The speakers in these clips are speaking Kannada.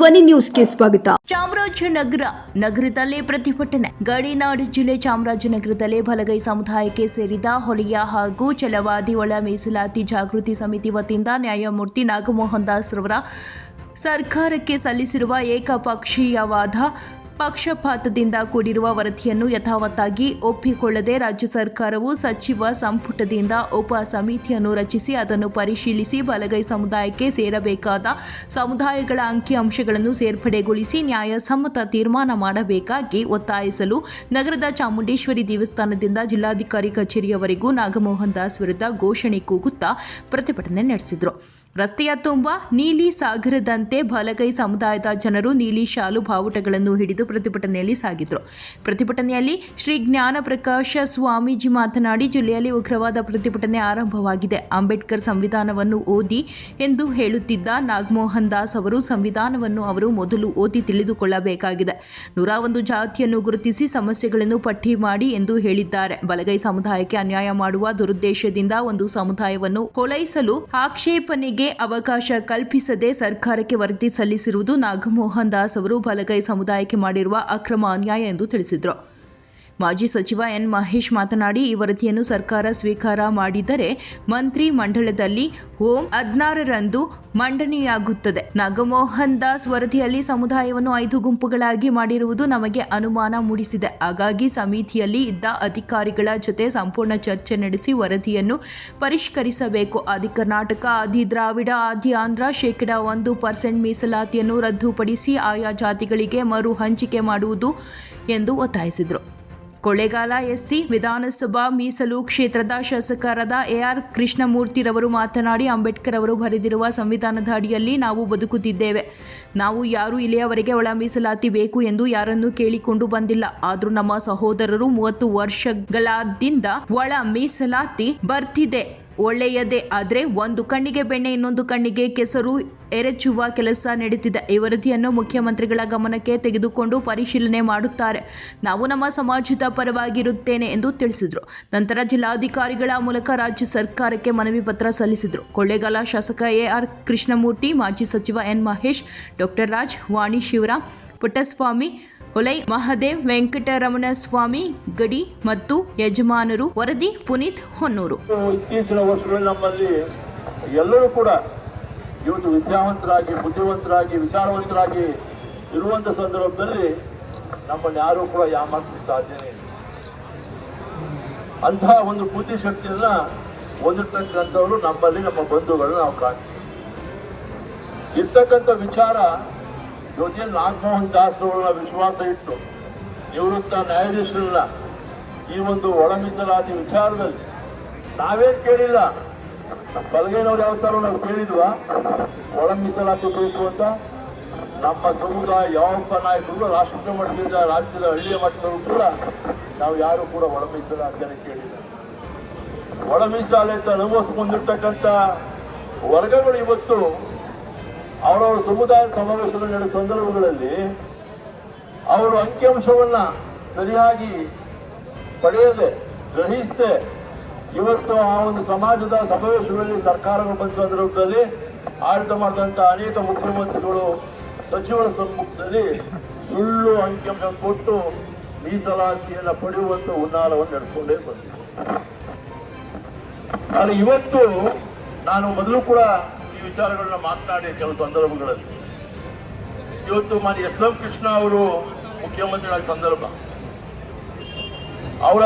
ಧ್ವನಿ ನ್ಯೂಸ್ಗೆ ಸ್ವಾಗತ. ಚಾಮರಾಜನಗರ ನಗರದಲ್ಲಿ ಪ್ರತಿಭಟನೆ. ಗಡಿನಾಡು ಜಿಲ್ಲೆ ಚಾಮರಾಜನಗರದಲ್ಲಿ ಬಲಗೈ ಸಮುದಾಯಕ್ಕೆ ಸೇರಿದ ಹೊಲಿಯ ಹಾಗೂ ಛಲವಾದಿ ಒಳ ಮೀಸಲಾತಿ ಜಾಗೃತಿ ಸಮಿತಿ ವತಿಯಿಂದ ನ್ಯಾಯಮೂರ್ತಿ ನಾಗಮೋಹನ್ ದಾಸ್ ರವರ ಸರ್ಕಾರಕ್ಕೆ ಸಲ್ಲಿಸಿರುವ ಏಕಪಕ್ಷೀಯವಾದ ಪಕ್ಷಪಾತದಿಂದ ಕೂಡಿರುವ ವರದಿಯನ್ನು ಯಥಾವತ್ತಾಗಿ ಒಪ್ಪಿಕೊಳ್ಳದೆ ರಾಜ್ಯ ಸರ್ಕಾರವು ಸಚಿವ ಸಂಪುಟದಿಂದ ಉಪ ಸಮಿತಿಯನ್ನು ರಚಿಸಿ ಅದನ್ನು ಪರಿಶೀಲಿಸಿ ಬಲಗೈ ಸಮುದಾಯಕ್ಕೆ ಸೇರಬೇಕಾದ ಸಮುದಾಯಗಳ ಅಂಕಿಅಂಶಗಳನ್ನು ಸೇರ್ಪಡೆಗೊಳಿಸಿ ನ್ಯಾಯಸಮ್ಮತ ತೀರ್ಮಾನ ಮಾಡಬೇಕಾಗಿ ಒತ್ತಾಯಿಸಲು ನಗರದ ಚಾಮುಂಡೇಶ್ವರಿ ದೇವಸ್ಥಾನದಿಂದ ಜಿಲ್ಲಾಧಿಕಾರಿ ಕಚೇರಿಯವರೆಗೂ ನಾಗಮೋಹನ್ ದಾಸ್ ವಿರುದ್ಧ ಘೋಷಣೆ ಕೂಗುತ್ತಾ ಪ್ರತಿಭಟನೆ ನಡೆಸಿದರು. ರಸ್ತೆಯ ತುಂಬ ನೀಲಿ ಸಾಗರದಂತೆ ಬಲಗೈ ಸಮುದಾಯದ ಜನರು ನೀಲಿ ಶಾಲು ಬಾವುಟಗಳನ್ನು ಹಿಡಿದು ಪ್ರತಿಭಟನೆಯಲ್ಲಿ ಸಾಗಿದ್ರು. ಪ್ರತಿಭಟನೆಯಲ್ಲಿ ಶ್ರೀ ಜ್ಞಾನ ಪ್ರಕಾಶ ಸ್ವಾಮೀಜಿ ಮಾತನಾಡಿ, ಜಿಲ್ಲೆಯಲ್ಲಿ ಉಗ್ರವಾದ ಪ್ರತಿಭಟನೆ ಆರಂಭವಾಗಿದೆ. ಅಂಬೇಡ್ಕರ್ ಸಂವಿಧಾನವನ್ನು ಓದಿ ಎಂದು ಹೇಳುತ್ತಿದ್ದ ನಾಗಮೋಹನ್ ದಾಸ್ ಅವರು ಸಂವಿಧಾನವನ್ನು ಅವರು ಮೊದಲು ಓದಿ ತಿಳಿದುಕೊಳ್ಳಬೇಕಾಗಿದೆ. ನೂರ ಒಂದು ಜಾತಿಯನ್ನು ಗುರುತಿಸಿ ಸಮಸ್ಯೆಗಳನ್ನು ಪಟ್ಟಿ ಮಾಡಿ ಎಂದು ಹೇಳಿದ್ದಾರೆ. ಬಲಗೈ ಸಮುದಾಯಕ್ಕೆ ಅನ್ಯಾಯ ಮಾಡುವ ದುರುದ್ದೇಶದಿಂದ ಒಂದು ಸಮುದಾಯವನ್ನು ಹೊಲೈಸಲು ಆಕ್ಷೇಪಣೆಗೆ ಅವಕಾಶ ಕಲ್ಪಿಸದೆ ಸರ್ಕಾರಕ್ಕೆ ವರದಿ ಸಲ್ಲಿಸಿರುವುದು ನಾಗಮೋಹನ್ ದಾಸ್ ಅವರು ಬಲಗೈ ಸಮುದಾಯಕ್ಕೆ ಮಾಡಿರುವ ಅಕ್ರಮ ಅನ್ಯಾಯ ಎಂದು ತಿಳಿಸಿದರು. ಮಾಜಿ ಸಚಿವ ಎನ್ ಮಹೇಶ್ ಮಾತನಾಡಿ, ಈ ವರದಿಯನ್ನು ಸರ್ಕಾರ ಸ್ವೀಕಾರ ಮಾಡಿದರೆ ಮಂತ್ರಿ ಮಂಡಳದಲ್ಲಿ ಓಂ ಹದಿನಾರರಂದು ಮಂಡನೆಯಾಗುತ್ತದೆ. ನಾಗಮೋಹನ್ ದಾಸ್ ವರದಿಯಲ್ಲಿ ಸಮುದಾಯವನ್ನು ಐದು ಗುಂಪುಗಳಾಗಿ ಮಾಡಿರುವುದು ನಮಗೆ ಅನುಮಾನ ಮೂಡಿಸಿದೆ. ಹಾಗಾಗಿ ಸಮಿತಿಯಲ್ಲಿ ಇದ್ದ ಅಧಿಕಾರಿಗಳ ಜೊತೆ ಸಂಪೂರ್ಣ ಚರ್ಚೆ ನಡೆಸಿ ವರದಿಯನ್ನು ಪರಿಷ್ಕರಿಸಬೇಕು. ಆದಿ ಕರ್ನಾಟಕ, ಆದಿ ದ್ರಾವಿಡ, ಆದಿ ಆಂಧ್ರ ಶೇಕಡ ಒಂದು ಪರ್ಸೆಂಟ್ ಮೀಸಲಾತಿಯನ್ನು ರದ್ದುಪಡಿಸಿ ಆಯಾ ಜಾತಿಗಳಿಗೆ ಮರು ಹಂಚಿಕೆ ಮಾಡುವುದು ಎಂದು ಒತ್ತಾಯಿಸಿದರು. ಕೊಳ್ಳೇಗಾಲ ಎಸ್ಸಿ ವಿಧಾನಸಭಾ ಮೀಸಲು ಕ್ಷೇತ್ರದ ಶಾಸಕರಾದ ಎಆರ್ ಕೃಷ್ಣಮೂರ್ತಿರವರು ಮಾತನಾಡಿ ಅಂಬೇಡ್ಕರ್ ಅವರು ಬರೆದಿರುವ ಸಂವಿಧಾನದ ಅಡಿಯಲ್ಲಿ ನಾವು ಬದುಕುತ್ತಿದ್ದೇವೆ. ನಾವು ಯಾರು ಇಲ್ಲಿಯವರೆಗೆ ಒಳ ಮೀಸಲಾತಿ ಬೇಕು ಎಂದು ಯಾರನ್ನೂ ಕೇಳಿಕೊಂಡು ಬಂದಿಲ್ಲ. ಆದರೂ ನಮ್ಮ ಸಹೋದರರು ಮೂವತ್ತು ವರ್ಷಗಳಾದಿಂದ ಒಳ ಮೀಸಲಾತಿ ಬರ್ತಿದೆ. ಒಳ್ಳೆಯದೇ ಆದರೆ ಒಂದು ಕಣ್ಣಿಗೆ ಬೆಣ್ಣೆ, ಇನ್ನೊಂದು ಕಣ್ಣಿಗೆ ಕೆಸರು ಎರಚುವ ಕೆಲಸ ನಡೆಯುತ್ತಿದ್ದ ಈ ವರದಿಯನ್ನು ಮುಖ್ಯಮಂತ್ರಿಗಳ ಗಮನಕ್ಕೆ ತೆಗೆದುಕೊಂಡು ಪರಿಶೀಲನೆ ಮಾಡುತ್ತಾರೆ. ನಾವು ನಮ್ಮ ಸಮಾಜದ ಪರವಾಗಿರುತ್ತೇನೆ ಎಂದು ತಿಳಿಸಿದರು. ನಂತರ ಜಿಲ್ಲಾಧಿಕಾರಿಗಳ ಮೂಲಕ ರಾಜ್ಯ ಸರ್ಕಾರಕ್ಕೆ ಮನವಿ ಪತ್ರ ಸಲ್ಲಿಸಿದರು. ಕೊಳ್ಳೇಗಾಲ ಶಾಸಕ ಎಆರ್ ಕೃಷ್ಣಮೂರ್ತಿ, ಮಾಜಿ ಸಚಿವ ಎನ್ ಮಹೇಶ್, ಡಾಕ್ಟರ್ ರಾಜ್ ವಾಣಿ ಶಿವರಾಮ್, ಪುಟ್ಟಸ್ವಾಮಿ ಹೊಲೈ ಮಹದೇವ್ ವೆಂಕಟರಮಣ ಸ್ವಾಮಿ ಗಡಿ ಮತ್ತು ಯಜಮಾನರು ವರದಿ ಪುನೀತ್ ಹೊನ್ನೂರು. ಇತ್ತೀಚಿನ ವರ್ಷಗಳಲ್ಲಿ ನಮ್ಮಲ್ಲಿ ಎಲ್ಲರೂ ಕೂಡ ಇವತ್ತು ವಿದ್ಯಾವಂತರಾಗಿ, ಬುದ್ಧಿವಂತರಾಗಿ, ವಿಚಾರವಂತರಾಗಿ ಇರುವಂತ ಸಂದರ್ಭದಲ್ಲಿ ನಮ್ಮಲ್ಲಿ ಯಾರೂ ಕೂಡ ಯಾಮಾರಿಸಲಿಕ್ಕೆ ಸಾಧ್ಯನೇ ಇಲ್ಲ. ಅಂತಹ ಒಂದು ಬುದ್ಧಿಶಕ್ತಿಯನ್ನ ಹೊಂದಿರ್ತಕ್ಕಂಥವ್ರು ನಮ್ಮಲ್ಲಿ ನಮ್ಮ ಬಂಧುಗಳನ್ನ ನಾವು ಕಾಣ್ತೀವಿ. ಇರ್ತಕ್ಕಂಥ ವಿಚಾರ ಇವತ್ತೇನು ನಾಗಮೋಹನ್ ದಾಸ್ರವರನ್ನ ವಿಶ್ವಾಸ ಇಟ್ಟು ನಿವೃತ್ತ ನ್ಯಾಯಾಧೀಶರನ್ನ ಈ ಒಂದು ಒಳ ಮೀಸಲಾತಿ ವಿಚಾರದಲ್ಲಿ ನಾವೇನ್ ಕೇಳಿಲ್ಲ. ಬಲಗೈನವ್ರು ಯಾವ ಥರ ನಾವು ಕೇಳಿದ್ವ? ಒಳ ಮೀಸಲಾತಿ ನಮ್ಮ ಸಮುದಾಯ ಯಾವೊಬ್ಬ ನಾಯಕರು ರಾಷ್ಟ್ರದ ಮಟ್ಟದಿಂದ ರಾಜ್ಯದ ಹಳ್ಳಿಯ ಮಟ್ಟದವರು ಕೂಡ ನಾವು ಯಾರು ಕೂಡ ಒಳ ಮೀಸಲಾತಿಯನ್ನು ಕೇಳಿಲ್ಲ. ಒಳ ಮೀಸಲಾತಿ ಅನುಭವಿಸ್ಕೊಂಡಿರ್ತಕ್ಕಂಥ ವರ್ಗಗಳು ಇವತ್ತು ಅವರವರ ಸಮುದಾಯ ಸಮಾವೇಶಗಳು ನಡೆದ ಸಂದರ್ಭಗಳಲ್ಲಿ ಅವರು ಅಂಕಿಅಂಶವನ್ನ ಸರಿಯಾಗಿ ಪಡೆಯದೆ, ಗ್ರಹಿಸದೆ, ಇವತ್ತು ಆ ಒಂದು ಸಮಾಜದ ಸಮಾವೇಶಗಳಲ್ಲಿ ಸರ್ಕಾರಗಳು ಬಂದ ಸಂದರ್ಭದಲ್ಲಿ ಆಡಳಿತ ಮಾಡಿದಂಥ ಅನೇಕ ಮುಖ್ಯಮಂತ್ರಿಗಳು, ಸಚಿವರ ಸಮ್ಮುಖದಲ್ಲಿ ಸುಳ್ಳು ಅಂಕಿಅಂಶ ಕೊಟ್ಟು ಮೀಸಲಾತಿಯನ್ನು ಪಡೆಯುವಂಥ ಉನ್ನಾಲವನ್ನು ನಡೆಸಿಕೊಂಡೇ ಬಂದಿದೆ. ಆದರೆ ಇವತ್ತು ನಾನು ಮೊದಲು ಕೂಡ ವಿಚಾರಗಳನ್ನ ಮಾತನಾಡಿ ಕೆಲವು ಸಂದರ್ಭಗಳಲ್ಲಿ. ಇವತ್ತು ಮಾನ್ಯ ಎಸ್ ಎಂ ಕೃಷ್ಣ ಅವರು ಮುಖ್ಯಮಂತ್ರಿಗಳ ಸಂದರ್ಭ. ಅವರ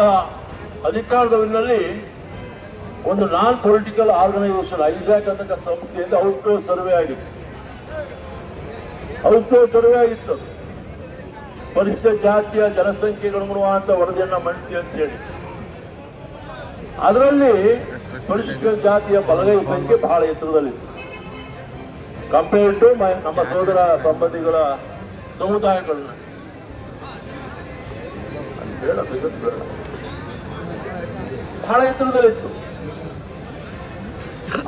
ಅಧಿಕಾರದವರಿನಲ್ಲಿ ಒಂದು ನಾನ್ ಪೊಲಿಟಿಕಲ್ ಆರ್ಗನೈಸೇಷನ್ ಐಸಾಕ್ ಅಂತ ಸಂಸ್ಥೆಯಿಂದ ಔಟ್ ಸರ್ವೆ ಆಗಿತ್ತು. ಔಟ್ ಸರ್ವೆ ಆಗಿತ್ತು. ಪರಿಶಿಷ್ಟ ಜಾತಿಯ ಜನಸಂಖ್ಯೆಗೆ ಅನುಗುಣವಾದಂತ ವರದಿಯನ್ನ ಮಂಡಿಸಿ ಅಂತ ಹೇಳಿ. ಅದರಲ್ಲಿ ಪರಿಶಿಷ್ಟ ಜಾತಿಯ ಬಲಗೈ ಸಂಖ್ಯೆ ಬಹಳ ಎತ್ತರದಲ್ಲಿತ್ತು. ಕಂಪೇರ್ ಟು ನಮ್ಮ ಸೋದರ ಸಂಬಂಧಿಗಳ ಸಮುದಾಯಗಳನ್ನ ಅದ್. ಬಹಳ ಎತ್ತರದಲ್ಲಿತ್ತು.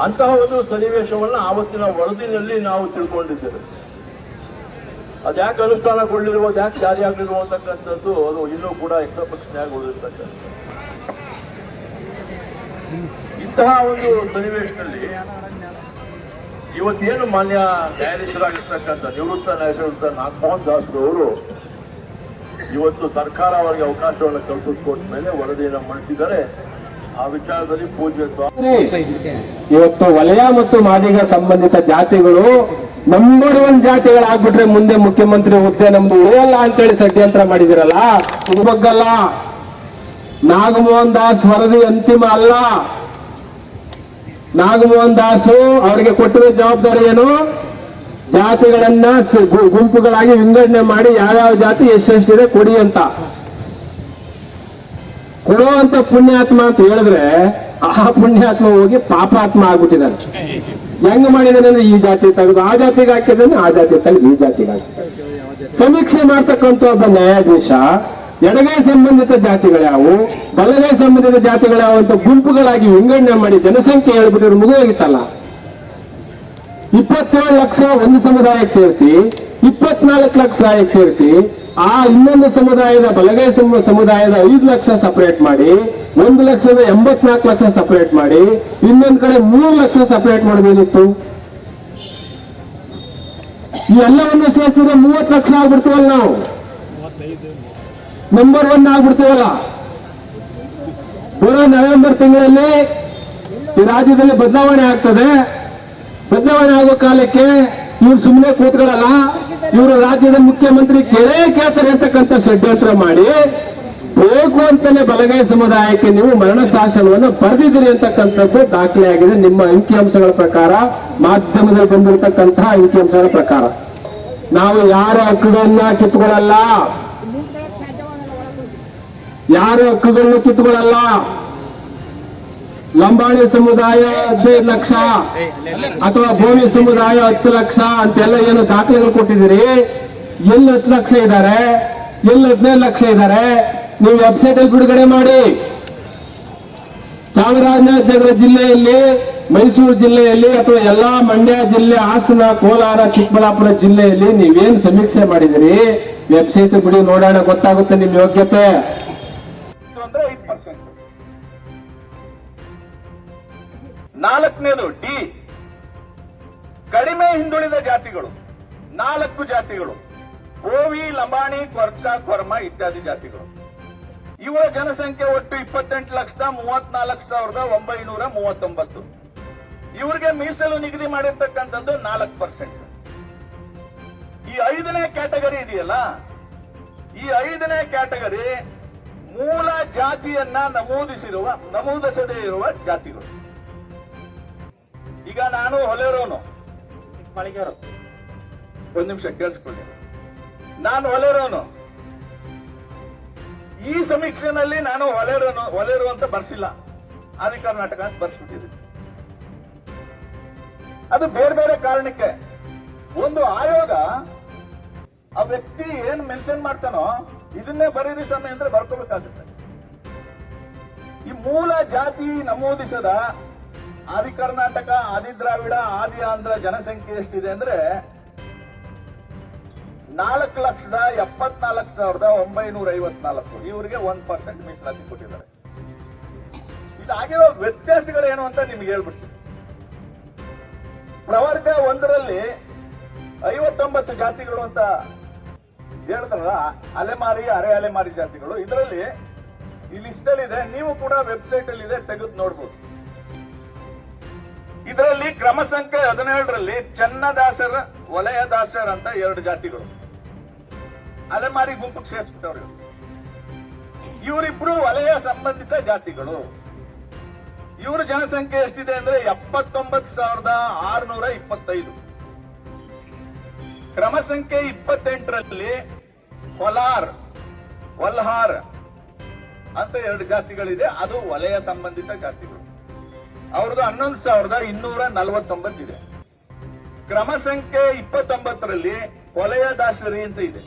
ಅಂತಹ ಒಂದು ಸನ್ನಿವೇಶವನ್ನು ಆವತ್ತಿನ ವರದಿನಲ್ಲಿ ನಾವು ತಿಳ್ಕೊಂಡಿದ್ದೇವೆ. ಅದ್ಯಾಕೆ ಅನುಷ್ಠಾನಗೊಳ್ಳಿರುವ, ಯಾಕೆ ಜಾರಿ ಅಂತಕ್ಕಂಥದ್ದು ಅದು ಇನ್ನೂ ಕೂಡ ಎಕ್ಸಪಕ್ಷನಾಗಿರ್ತಕ್ಕಂಥ ಇಂತಹ ಒಂದು ಸನ್ನಿವೇಶದಲ್ಲಿ ಇವತ್ತೇನು ಮಾನ್ಯ ನ್ಯಾಯಾಧೀಶರಾಗಿರ್ತಕ್ಕಂಥ ನಿವೃತ್ತ ನ್ಯಾಯಾಧೀಶರಾದ ನಾಗಮೋಹನ್ ದಾಸ್ ಅವರು ಇವತ್ತು ಸರ್ಕಾರ ಅವರಿಗೆ ಅವಕಾಶವನ್ನು ಕಲ್ಪಿಸಿಕೊಟ್ಟ ಮೇಲೆ ವರದಿಯನ್ನು ಮಂಡಿಸಿದ್ದಾರೆ. ಆ ವಿಚಾರದಲ್ಲಿ ಪೂಜ್ಯ ಸ್ವಾಮಿ ಇವತ್ತು ವಲಯ ಮತ್ತು ಮಾದಿಗ ಸಂಬಂಧಿತ ಜಾತಿಗಳು ನಂಬರ್ ಒನ್ ಜಾತಿಗಳಾಗ್ಬಿಟ್ರೆ ಮುಂದೆ ಮುಖ್ಯಮಂತ್ರಿ ಹುದ್ದೆ ನಮ್ದು ಉಳಿಯಲ್ಲ ಅಂತೇಳಿ ಷಡ್ಯಂತ್ರ ಮಾಡಿದಿರಲ್ಲ? ಇದು ಬಗ್ಗಲ್ಲ. ನಾಗಮೋಹನ್ ದಾಸ್ ವರದಿ ಅಂತಿಮ ಅಲ್ಲ. ನಾಗಮೋಹನ್ ದಾಸು ಅವರಿಗೆ ಕೊಟ್ಟಿರೋ ಜವಾಬ್ದಾರಿ ಏನು ಜಾತಿಗಳನ್ನ ಗುಂಪುಗಳಾಗಿ ವಿಂಗಡಣೆ ಮಾಡಿ ಯಾವ್ಯಾವ ಜಾತಿ ಎಷ್ಟೆಷ್ಟಿದೆ ಕೊಡಿ ಅಂತ. ಕೊಡುವಂತ ಪುಣ್ಯಾತ್ಮ ಅಂತ ಹೇಳಿದ್ರೆ ಆ ಪುಣ್ಯಾತ್ಮ ಹೋಗಿ ಪಾಪಾತ್ಮ ಆಗ್ಬಿಟ್ಟಿದ್ದಾರೆ. ಹೆಂಗ್ ಮಾಡಿದಾನೆ ಅಂದ್ರೆ ಈ ಜಾತಿ ತೆಗೆದು ಆ ಜಾತಿಗೆ ಹಾಕಿದ್ದಾನೆ ಆ ಜಾತಿ ತೆಗೆದು ಈ ಜಾತಿಗೆ ಹಾಕಿದ್ದಾನೆ ಸಮೀಕ್ಷೆ ಮಾಡ್ತಕ್ಕಂಥ ಒಬ್ಬ ನ್ಯಾಯಾಧೀಶ ಎಡಗೈ ಸಂಬಂಧಿತ ಜಾತಿಗಳ್ಯಾವು ಬಲಗೈ ಸಂಬಂಧಿತ ಜಾತಿಗಳ್ಯಾವು ಅಂತ ಗುಂಪುಗಳಾಗಿ ವಿಂಗಡಣೆ ಮಾಡಿ ಜನಸಂಖ್ಯೆ ಹೇಳ್ಬಿಟ್ಟಿರೋ ಮುಗಿದೋಗಿತ್ತಲ್ಲ. ಇಪ್ಪತ್ತೇಳು ಲಕ್ಷ ಒಂದು ಸಮುದಾಯಕ್ಕೆ ಸೇರಿಸಿ, ಇಪ್ಪತ್ನಾಲ್ಕು ಲಕ್ಷ ಆಯಕ್ಕೆ ಸೇರಿಸಿ, ಆ ಇನ್ನೊಂದು ಸಮುದಾಯದ ಬಲಗೈ ಸಮುದಾಯದ ಐದು ಲಕ್ಷ ಸಪರೇಟ್ ಮಾಡಿ, ಒಂದು ಲಕ್ಷದ ಎಂಬತ್ನಾಲ್ಕು ಲಕ್ಷ ಸಪರೇಟ್ ಮಾಡಿ, ಇನ್ನೊಂದು ಕಡೆ ಮೂರು ಲಕ್ಷ ಸಪರೇಟ್ ಮಾಡಬೇಕಿತ್ತು. ಈ ಎಲ್ಲವನ್ನು ಸೇರಿಸಿದ್ರೆ ಮೂವತ್ತು ಲಕ್ಷ ಆಗ್ಬಿಡ್ತೀವಲ್ಲ ನಾವು. ನಂಬರ್ ಒನ್ ಆಗ್ಬಿಡ್ತೀವಲ್ಲ ಬರೋ ನವೆಂಬರ್ ತಿಂಗಳಲ್ಲಿ ಈ ರಾಜ್ಯದಲ್ಲಿ ಬದಲಾವಣೆ ಆಗ್ತದೆ. ಬದಲಾವಣೆ ಆಗೋ ಕಾಲಕ್ಕೆ ಇವ್ರು ಸುಮ್ಮನೆ ಕೂತ್ಕೊಳ್ಳಲ್ಲ. ಇವರು ರಾಜ್ಯದ ಮುಖ್ಯಮಂತ್ರಿ ಕೇಳೇ ಕೇಳ್ತಾರೆ ಅಂತಕ್ಕಂಥ ಷಡ್ಯಂತ್ರ ಮಾಡಿ, ಬೇಕು ಅಂತಲೇ ಬಲಗೈ ಸಮುದಾಯಕ್ಕೆ ನೀವು ಮರಣ ಶಾಸನವನ್ನು ಪಡೆದಿದ್ದೀರಿ ಅಂತಕ್ಕಂಥದ್ದು ದಾಖಲೆ ಆಗಿದೆ ನಿಮ್ಮ ಅಂಕಿಅಂಶಗಳ ಪ್ರಕಾರ, ಮಾಧ್ಯಮದಲ್ಲಿ ಬಂದಿರತಕ್ಕಂತಹ ಅಂಕಿಅಂಶಗಳ ಪ್ರಕಾರ. ನಾವು ಯಾರ ಹಕ್ಕುಗಳನ್ನ ಕಿತ್ಕೊಳ್ಳಲ್ಲ ಯಾರ ಹಕ್ಕುಗಳನ್ನು ಕಿತ್ಕೊಳ್ಳಲ್ಲ ಲಂಬಾಣಿ ಸಮುದಾಯ ಹದಿನೈದು ಲಕ್ಷ ಅಥವಾ ಭೂಮಿ ಸಮುದಾಯ ಹತ್ತು ಲಕ್ಷ ಅಂತೆಲ್ಲ ಏನು ದಾಖಲೆಗಳು ಕೊಟ್ಟಿದ್ದೀರಿ? ಎಲ್ಲಿ ಹತ್ತು ಲಕ್ಷ ಇದ್ದಾರೆ? ಎಲ್ಲಿ ಹದಿನೈದು ಲಕ್ಷ ಇದ್ದಾರೆ? ನೀವು ವೆಬ್ಸೈಟ್ ಅಲ್ಲಿ ಬಿಡುಗಡೆ ಮಾಡಿ. ಚಾಮರಾಜನಗರ ಜಿಲ್ಲೆಯಲ್ಲಿ, ಮೈಸೂರು ಜಿಲ್ಲೆಯಲ್ಲಿ ಅಥವಾ ಎಲ್ಲಾ ಮಂಡ್ಯ ಜಿಲ್ಲೆ, ಹಾಸನ, ಕೋಲಾರ, ಚಿಕ್ಕಬಳ್ಳಾಪುರ ಜಿಲ್ಲೆಯಲ್ಲಿ ನೀವೇನು ಸಮೀಕ್ಷೆ ಮಾಡಿದಿರಿ ವೆಬ್ಸೈಟ್ ಬಿಡಿ, ನೋಡೋಣ, ಗೊತ್ತಾಗುತ್ತೆ ನಿಮ್ ಯೋಗ್ಯತೆ. ನಾಲ್ಕನೇದು ಡಿ. ಕಡಿಮೆ ಹಿಂದುಳಿದ ಜಾತಿಗಳು, ನಾಲ್ಕು ಜಾತಿಗಳು, ಓವಿ, ಲಂಬಾಣಿ, ಕೊರ್ಚ, ಕೊರ್ಮ ಇತ್ಯಾದಿ ಜಾತಿಗಳು. ಇವರ ಜನಸಂಖ್ಯೆ ಒಟ್ಟು ಇಪ್ಪತ್ತೆಂಟು ಲಕ್ಷದ ಮೂವತ್ನಾಲ್ಕು ಸಾವಿರದ ಒಂಬೈನೂರ ಮೂವತ್ತೊಂಬತ್ತು. ಇವರಿಗೆ ಮೀಸಲು ನಿಗದಿ ಮಾಡಿರ್ತಕ್ಕಂಥದ್ದು ನಾಲ್ಕು ಪರ್ಸೆಂಟ್. ಈ ಐದನೇ ಕ್ಯಾಟಗರಿ ಇದೆಯಲ್ಲ? ಈ ಐದನೇ ಕ್ಯಾಟಗರಿ ಮೂಲ ಜಾತಿಯನ್ನ ನಮೂದಿಸಿರುವ, ನಮೂದಿಸದೇ ಇರುವ ಜಾತಿಗಳು. ಈಗ ನಾನು ಹೊಲೆರೋನು. ಒಂದ್ ನಿಮಿಷ ಕೇಳಿಸ್ಕೊಳ್ಳಿ. ನಾನು ಹೊಲೆರೋನು. ಈ ಸಮೀಕ್ಷೆನಲ್ಲಿ ನಾನು ಹೊಲೆರೋನು ಹೊಲೆರು ಅಂತ ಬರ್ಸಿಲ್ಲ. ಆದಿ ಕರ್ನಾಟಕ ಅಂತ ಬರ್ಸ್ಬಿಟ್ಟಿದ್ದೀನಿ. ಅದು ಬೇರೆ ಬೇರೆ ಕಾರಣಕ್ಕೆ. ಒಂದು ಆಯೋಗ ಆ ವ್ಯಕ್ತಿ ಏನ್ ಮೆನ್ಷನ್ ಮಾಡ್ತಾನೋ ಇದನ್ನೇ ಬರೀರಿ ಸ್ವಾಮಿ ಅಂದ್ರೆ ಬರ್ಕೋಬೇಕಾಗುತ್ತೆ. ಈ ಮೂಲ ಜಾತಿ ನಮೂದಿಸದ ಆದಿ ಕರ್ನಾಟಕ, ಆದಿ ದ್ರಾವಿಡ, ಆದಿ ಆಂಧ್ರ ಜನಸಂಖ್ಯೆ ಎಷ್ಟಿದೆ ಅಂದ್ರೆ ನಾಲ್ಕು ಲಕ್ಷದ ಎಪ್ಪತ್ನಾಲ್ಕು ಸಾವಿರದ ಒಂಬೈನೂರ ಐವತ್ನಾಲ್ಕು. ಇವರಿಗೆ ಒಂದ್ ಪರ್ಸೆಂಟ್ ಮೀಸಲಾತಿ ಕೊಟ್ಟಿದ್ದಾರೆ. ಇದಾಗಿರೋ ವ್ಯತ್ಯಾಸಗಳೇನು ಅಂತ ನಿಮ್ಗೆ ಹೇಳ್ಬಿಟ್ಟು ಪ್ರವರ್ಗ ಒಂದರಲ್ಲಿ ಐವತ್ತೊಂಬತ್ತು ಜಾತಿಗಳು ಅಂತ ಹೇಳಿದ್ರಲ್ಲ, ಅಲೆಮಾರಿ, ಅರೆ ಅಲೆಮಾರಿ ಜಾತಿಗಳು. ಇದರಲ್ಲಿ ಈ ಲಿಸ್ಟ್ ಅಲ್ಲಿ ಇದೆ ನೀವು ಕೂಡ ವೆಬ್ಸೈಟ್ ಅಲ್ಲಿ ಇದೆ ತೆಗೆದು ನೋಡ್ಬೋದು. ಇದರಲ್ಲಿ ಕ್ರಮ ಸಂಖ್ಯೆ ಹದಿನೇಳರಲ್ಲಿ ಚನ್ನದಾಸರ, ವಲಯದಾಸರ್ ಅಂತ ಎರಡು ಜಾತಿಗಳು. ಅಲೆಮಾರಿ ಗುಂಪು ಸೇರಿಸ್ಬಿಟ್ಟವ್ರು ಇವ್ರು. ಇವರಿಬ್ರು ವಲಯ ಸಂಬಂಧಿತ ಜಾತಿಗಳು. ಇವರ ಜನಸಂಖ್ಯೆ ಎಷ್ಟಿದೆ ಅಂದ್ರೆ ಎಪ್ಪತ್ತೊಂಬತ್ತು ಸಾವಿರದ ಆರುನೂರ ಇಪ್ಪತ್ತೈದು. ಕ್ರಮ ಸಂಖ್ಯೆ ಇಪ್ಪತ್ತೆಂಟರಲ್ಲಿ ಕೊಲಾರ್ ವಲ್ಹಾರ್ ಅಂತ ಎರಡು ಜಾತಿಗಳಿದೆ. ಅದು ವಲಯ ಸಂಬಂಧಿತ ಜಾತಿಗಳು. ಅವ್ರದ್ದು ಹನ್ನೊಂದು ಸಾವಿರದ ಇನ್ನೂರ ನಲವತ್ತೊಂಬತ್ತಿದೆ ಕ್ರಮ ಸಂಖ್ಯೆ ಇಪ್ಪತ್ತೊಂಬತ್ತರಲ್ಲಿ ಕೊಲೆಯ ದಾಸರಿ ಅಂತ ಇದೆ.